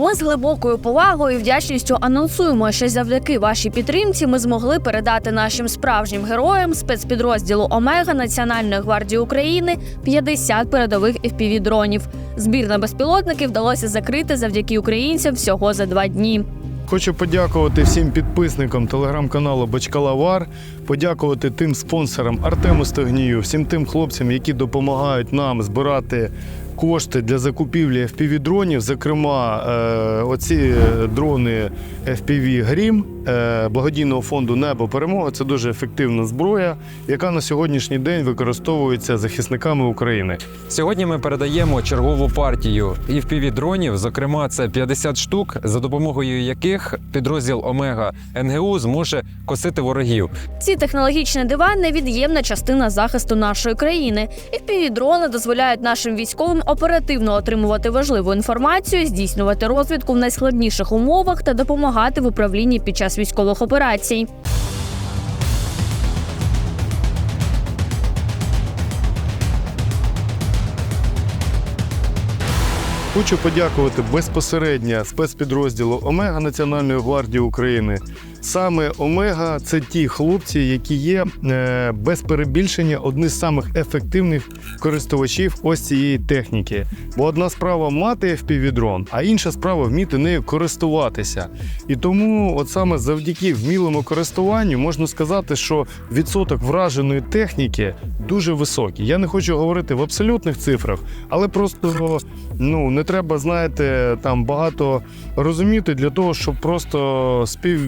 Ми з глибокою повагою і вдячністю анонсуємо, що завдяки вашій підтримці ми змогли передати нашим справжнім героям спецпідрозділу Омега Національної гвардії України 50 передових fpv дронів. Збір на безпілотники вдалося закрити завдяки українцям всього за два дні. Хочу подякувати всім підписникам телеграм-каналу Бачкала Вар, подякувати тим спонсорам Артему Стогнію, всім тим хлопцям, які допомагають нам збирати кошти для закупівлі FPV-дронів. Зокрема, е, оці дрони FPV Грім благодійного фонду Небо Перемога це дуже ефективна зброя, яка на сьогоднішній день використовується захисниками України. Сьогодні ми передаємо чергову партію fpv дронів. Зокрема, це 50 штук, за допомогою яких підрозділ Омега НГУ зможе косити ворогів. Ці технологічні дива невід'ємна частина захисту нашої країни. fpv дрони дозволяють нашим військовим оперативно отримувати важливу інформацію, здійснювати розвідку в найскладніших умовах та допомагати в управлінні під час військових операцій. Хочу подякувати безпосередньо спецпідрозділу Омега Національної гвардії України. Саме Омега це ті хлопці, які є е, без перебільшення одні з самих ефективних користувачів ось цієї техніки. Бо одна справа мати FPV-дрон, а інша справа вміти нею користуватися. І тому, от саме завдяки вмілому користуванню, можна сказати, що відсоток враженої техніки дуже високий. Я не хочу говорити в абсолютних цифрах, але просто ну не треба, знаєте, там багато розуміти для того, щоб просто спів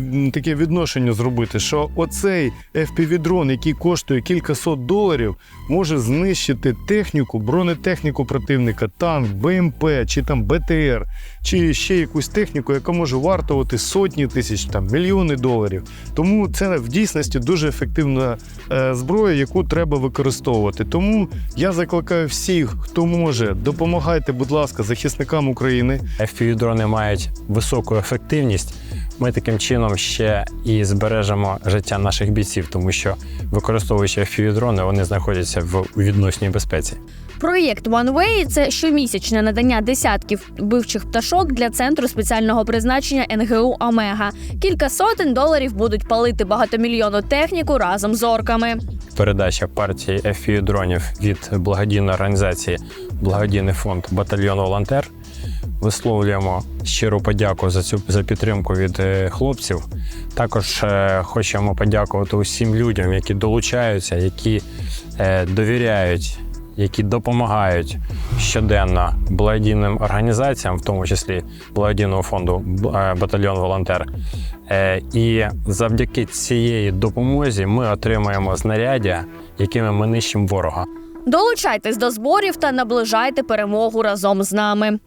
таке відношення зробити, що оцей FPV-дрон, який коштує кількасот доларів, може знищити техніку, бронетехніку противника, танк, БМП чи там БТР, чи ще якусь техніку, яка може вартувати сотні тисяч там мільйони доларів. Тому це в дійсності дуже ефективна е, зброя, яку треба використовувати. Тому я закликаю всіх, хто може, допомагайте, будь ласка, захисникам України. FPV-дрони мають високу ефективність. Ми таким чином ще і збережемо життя наших бійців, тому що використовуючи FPV-дрони, вони знаходяться в відносній безпеці. Проєкт One Way – це щомісячне надання десятків вбивчих пташок для центру спеціального призначення НГУ Омега. Кілька сотень доларів будуть палити багатомільйонну техніку разом з орками. Передача партії FPV-дронів від благодійної організації Благодійний фонд Батальйон Волонтер. Висловлюємо щиру подяку за цю за підтримку від е, хлопців. Також е, хочемо подякувати усім людям, які долучаються, які е, довіряють, які допомагають щоденно благодійним організаціям, в тому числі благодійного фонду е, Батальйон Волонтер. Е, І завдяки цієї допомозі ми отримаємо знаряддя, якими ми нищимо ворога. Долучайтесь до зборів та наближайте перемогу разом з нами.